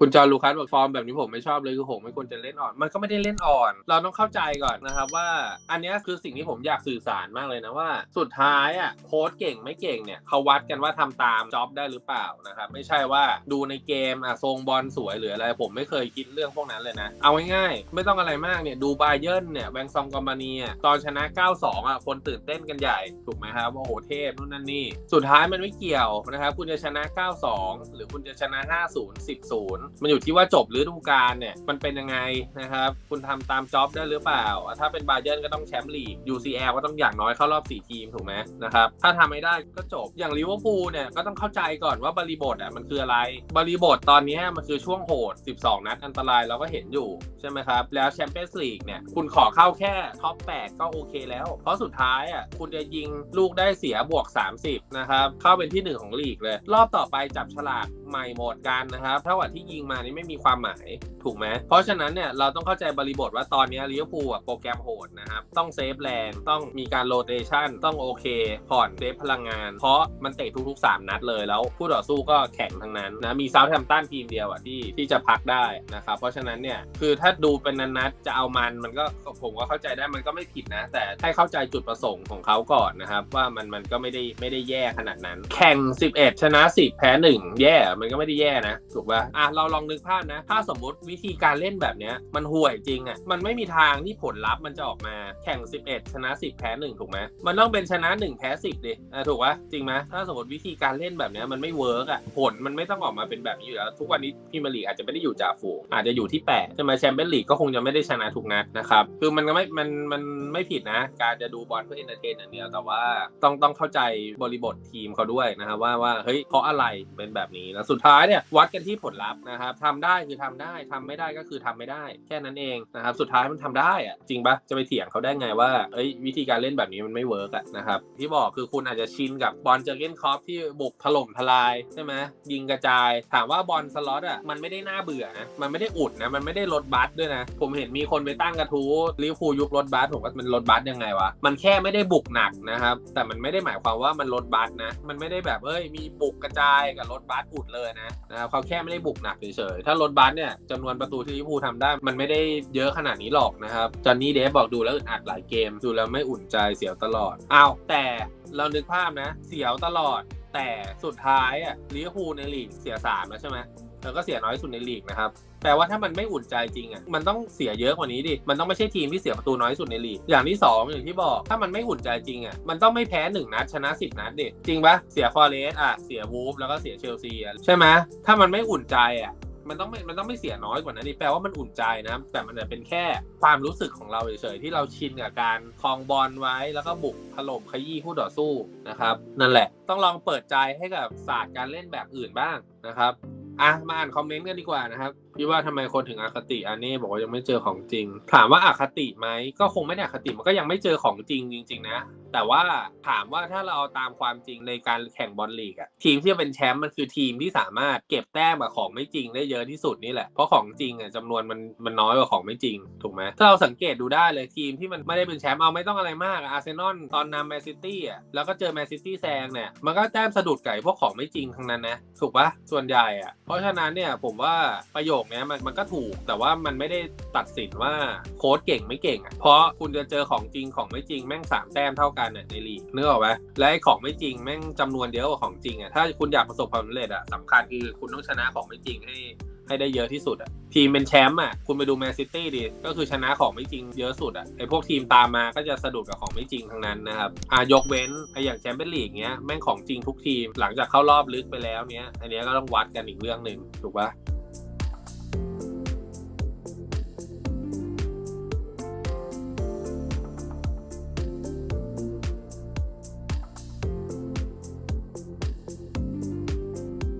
คุณจอร์ลูคัสบอกฟอร์มแบบนี้ผมไม่ชอบเลยคือผมไม่ควรจะเล่นอ่อน มันก็ไม่ได้เล่นอ่อน เราต้องเข้าใจก่อนนะครับว่า อันนี้คือสิ่งที่ผมอยากสื่อสารมากเลยนะว่า สุดท้ายอะโค้ชเก่งไม่เก่งเนี่ยเขาวัดกันว่าทำตามจ็อบได้หรือเปล่านะครับไม่ใช่ว่าดูในเกมอะทรงบอลสวยหรืออะไรผมไม่เคยคิดเรื่องพวกนั้นเลยนะ เอาง่ายๆไม่ต้องอะไรมากเนี่ยดูบาเยิร์นเนี่ยแบงซองกอมบานีอะตอนชนะ 9-2อะคนตื่นเต้นกันใหญ่ถูกไหมครับว่าโอ้โหเทพนู่นนั่นนี่สุดท้ายมันไม่เกี่ยวนะครับคุณจะชนะ 9-2 หรือคุณจะชนะ 5-0 10-0มันอยู่ที่ว่าจบฤดูกาลเนี่ยมันเป็นยังไงนะครับ คุณทำตามจ็อบได้หรือเปล่า ถ้าเป็นบาเยิร์นก็ต้องแชมป์ลีก UCL ก็ต้องอย่างน้อยเข้ารอบ 4 ทีมถูกไหมนะครับ ถ้าทำไม่ได้ก็จบอย่างลิเวอร์พูลเนี่ยก็ต้องเข้าใจก่อนว่าบริบทอะมันคืออะไร บริบทตอนนี้มันคือช่วงโหด 12 นัดอันตรายเราก็เห็นอยู่ใช่ไหมครับ แล้วแชมเปี้ยนส์ลีกเนี่ยคุณขอเข้าแค่ท็อป 8 ก็โอเคแล้ว เพราะสุดท้ายอะคุณจะยิงลูกได้เสียบวก 30 นะครับ เข้าเป็นที่ 1 ของลีกเลย รอบต่อไปจับฉลาก ใหม่หมดกันนะครับเท่ากับที่ยิงมานี่ไม่มีความหมายถูกไหมเพราะฉะนั้นเนี่ยเราต้องเข้าใจบริบทว่าตอนนี้ลิเวอร์พูลอะโปรแกรมโหดนะครับต้องเซฟแรงต้องมีการโรเตชันต้องโอเค ผ่อนเซฟพลังงาน เพราะมันเตะทุกๆ 3 นัดเลยแล้วคู่ต่อสู้ก็แข่งทั้งนั้นนะมีเซาท์แฮมป์ตันทีมเดียวอะที่ที่จะพักได้นะครับเพราะฉะนั้นเนี่ยคือถ้าดูเป็นนัดจะเอามันมันก็ผมก็เข้าใจได้มันก็ไม่ผิดนะ แต่ให้เข้าใจจุดประสงค์ของเขาก่อนนะครับว่ามันมันก็ไม่ได้ไม่ได้แย่ขนาดนั้น แข่ง 11 ชนะ 10 แพ้ 1 แย่มันก็ไม่ได้แย่นะถูกป่ะอะเราลองนึกภาพนะ ถ้าสมมติวิธีการเล่นแบบเนี้ยมันห่วยจริงอะมันไม่มีทางที่ผลลัพธ์มันจะออกมาแข่ง 11 ชนะ 10 แพ้ 1 ถูกไหมมันต้องเป็นชนะ 1 แพ้ 10ดิอะถูกป่ะจริงไหมถ้าสมมติวิธีการเล่นแบบเนี้ยมันไม่เวิร์กอะผลมันไม่ต้องออกมาเป็นแบบนี้อยู่แล้วทุกวันนี้พรีเมียร์ลีอาจจะไม่ได้อยู่จ่าฝูงอาจจะอยู่ที่8ใช่ไหมแชมเปี้ยนลีกก็คงจะไม่ได้ชนะทุกนัดนะครับคือมันก็ไม่มันมันไม่ผิดนะ การจะดูบอลเพื่อเอนเตอร์เทนอย่างเดียวแต่ว่าต้องต้องเข้าใจบริบททีมเขาด้วยนะครับว่าว่าเฮ้ยเพราะอะไรเป็นแบบนี้แล้วสุดท้ายเนี่ยวัดกันที่ผลลัพธ์นะครับทำได้คือทำได้ทำไม่ได้ก็คือทำไม่ได้ แค่นั้นเองนะครับสุดท้ายมันทำได้อะจริงปะจะไปเถียงเขาได้ไงว่าเอ้ยวิธีการเล่นแบบนี้มันไม่เวิร์กอะนะครับที่บอกคือคุณอาจจะชินกับบอลเจอร์เกนคอปที่บุกถล่มทลายใช่ไหมยิงกระจาย ถามว่าบอลสล็อตอะมันไม่ได้น่าเบื่อนะมันไม่ได้อุดนะมันไม่ได้ลดบัสด้วยนะ ผมเห็นมีคนไปตั้งกระทู้ลิเวอร์พูยุคลดบัสผมว่ามันลดบัสยังไงวะมันแค่ไม่ได้บุกหนักนะครับแต่มันไม่ได้หมายความว่ามันลดบัสนะมันไม่ได้แบบเอ้ยมีบุกกระจายกับลดบัสอุดเลยนะนะครับเขาแค่ไม่ได้บุกหนักเฉยๆ ถ้าลดบัสเนี่ยจำนวนประตูที่ลิเวอร์พูลทำได้ มันไม่ได้เยอะขนาดนี้หรอกนะครับจอนนี่เดฟบอกดูแล้วอึดอัดหลายเกม ดูแล้วไม่อุ่นใจเสียวตลอดอ้าวแต่เรานึกภาพนะ เสียวตลอด แต่สุดท้ายอะลิเวอร์พูลในลีกเสียสามแล้วใช่ไหมแล้วก็เสียน้อยสุดในลีกนะครับ แปลว่าถ้ามันไม่อุ่นใจจริงอะมันต้องเสียเยอะกว่านี้ดิมันต้องไม่ใช่ทีมที่เสียประตูน้อยสุดในลีกอย่างที่ 2 อย่างที่บอกถ้ามันไม่อุ่นใจจริงอะมันต้องไม่แพ้1นัดชนะ 10 นัดดิจริงปะเสียฟอร์เรสอะเสียวูฟแล้วก็เสียเชลซีอะใช่ไหมถ้ามันไม่อุ่นใจอะมันต้องไม่มันต้องไม่เสียน้อยกว่านั้นนี่แปลว่ามันอุ่นใจนะ แต่มันเป็นแค่ความรู้สึกของเราเฉยๆที่เราชินกับการคลองบอลไว้แล้วก็บุกถล่มขยี้คู่ต่อสู้นะครับ นั่นแหละ ต้องลองเปิดใจให้กับศาสตร์การเล่นแบบอื่นบ้างนะครับ อะมาอ่านคอมเมนต์กันดีกว่านะครับ พี่ว่าทำไมคนถึงอคติอันนี้บอกว่ายังไม่เจอของจริง ถามว่าอคติไหมก็คงไม่ได้อคติมันก็ยังไม่เจอของจริงจริง ๆ นะ แต่ว่าถามว่าถ้าเราเอาตามความจริงในการแข่งบอลลีกอะทีมที่เป็นแชมป์มันคือทีมที่สามารถเก็บแต้มกับของไม่จริงได้เยอะที่สุดนี่แหละเพราะของจริงอะจำนวนมันมันน้อยกว่าของไม่จริงถูกไหมถ้าเราสังเกตดูได้เลยทีมที่มันไม่ได้เป็นแชมป์เอาไม่ต้องอะไรมากอาร์เซนอลตอนนำแมนซิตี้อะแล้วก็เจอแมนซิตี้แซงเนี่ยมันก็แต้มสะดุดไก่พวกของไม่จริงทั้งนั้นนะถูกปะส่วนใหญ่อะเพราะฉะนั้นเนี่ยผมว่าประโยคเนี้ยมันมันก็ถูกแต่ว่ามันไม่ได้ตัดสินว่าโค้ดเก่งไม่เก่งอะเพราะคุณจะเจอของจริงของไม่จริงแม่งสามแต้มเท่ากันอะในลีกนึกออกไหมและไอ้ของไม่จริงแม่งจำนวนเดียอะกว่าของจริงอะถ้าคุณอยากประสบความสำเร็จอะสำคัญคือคุณต้องชนะของไม่จริงให้ให้ได้เยอะที่สุดอะทีมเป็นแชมป์อะคุณไปดูแมนซิตี้ดิก็คือชนะของไม่จริงเยอะสุดอะไอพวกทีมตามมาก็จะสะดุดกับของไม่จริงทั้งนั้นนะครับอ่ายกเว้นไออย่างแชมเปี้ยนลีกเงี้ยแม่งของจริงทุกทีม หลังจากเข้ารอบลึกไปแล้วเนี้ยอันเนี้ยก็ต้องวัดกันอีกเรื่องหนึ่งถูกปะ